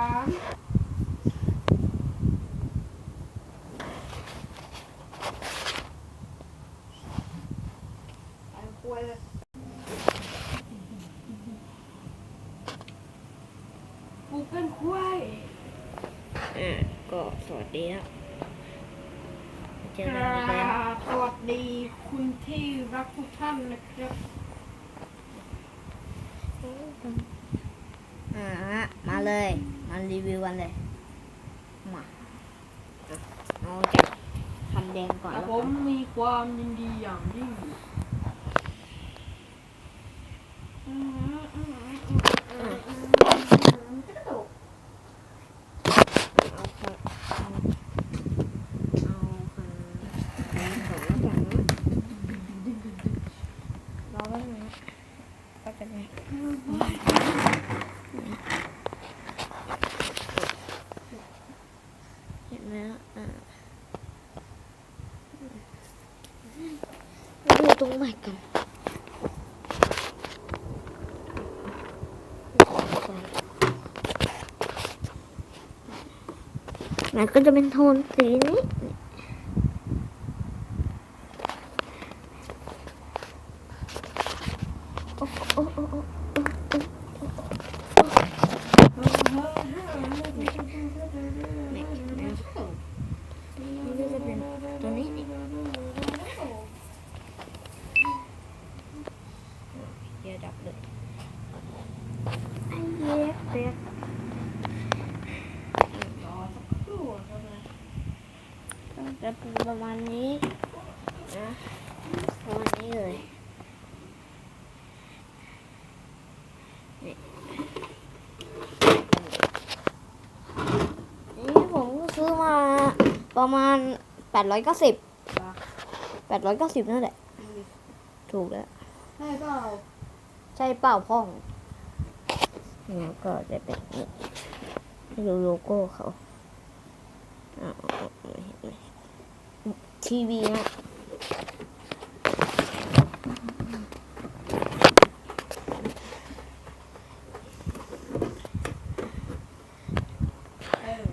ามไอ้ควยเลยกูเป็นควายอ่าก็สวัสดีครับเจอกันอีกแล้วรับสวัสดีคุณที่รักทุกท่านนะครับ อ่าฮะมาเลย มารีวิวกันเลย มาอะเอาจากคันแดงก่อนแต่แล้วผกัมนมีความยินดีอย่างยิ่ง เอาคันเอาคันแดงก่อนแล้วกันนะรอแป๊บนึงนะก็จะไงเห็นไหมอะอ่ามาดู ตรงไหนกันมันก็จะเป็นโทนสีนี้ โอ้โอ้โอ้โอ้มันก็จะเป็นตัวนี้นี่ เียดับเลยไอ้เย็บเด็กจะเป็นประมาณนี้นะประมาณนี้เลยนี่ผมก็ซื้อมาประมาณแปดร้อยเก้าสิบแปดร้อยเก้าสิบนั่นแหละ ถูกแล้วใช่เปล่า ใช่เปล่าพ่องนี่ก็จะเป็นนี่ให้ดูโลโก้เขาอ้าวไม่เห็นไหมทีวีนะเออ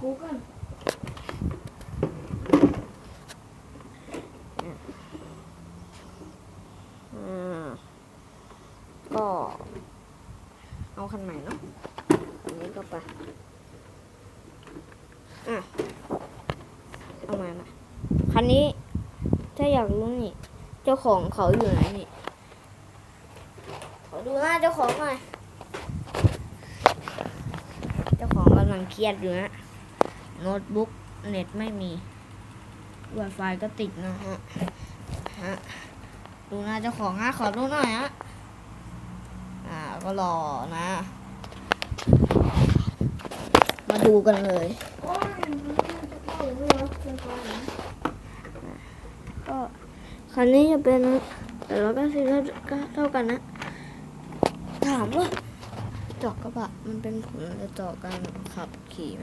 กูกัน อ่า ก็เอาคันใหม่เนาะอันนี้ก็ไป อะ เอาใหม่มาคันนี้ถ้าอยากรู้นี่ เจ้าของเขาอยู่ไหนนี่ ขอดูหน้าเจ้าของหน่อย เจ้าของกำลังเครียดอยู่นะ โน้ตบุ๊กเน็ตไม่มี Wi-Fi ก็ติดนะฮะ ฮะ ดูหน้าเจ้าของฮะ ขอดูหน่อยฮะ อ่าก็รอนะ มาดูกันเลยโอ้ยมันจะเข้าหรือไม่วะเป็นไฟนะก็คันนี้จะเป็นแต่เราก็ซื้อก็เท่ากันนะ ถามว่าจอกกระบะมันเป็นผลจะต่อการขับขี่ไหม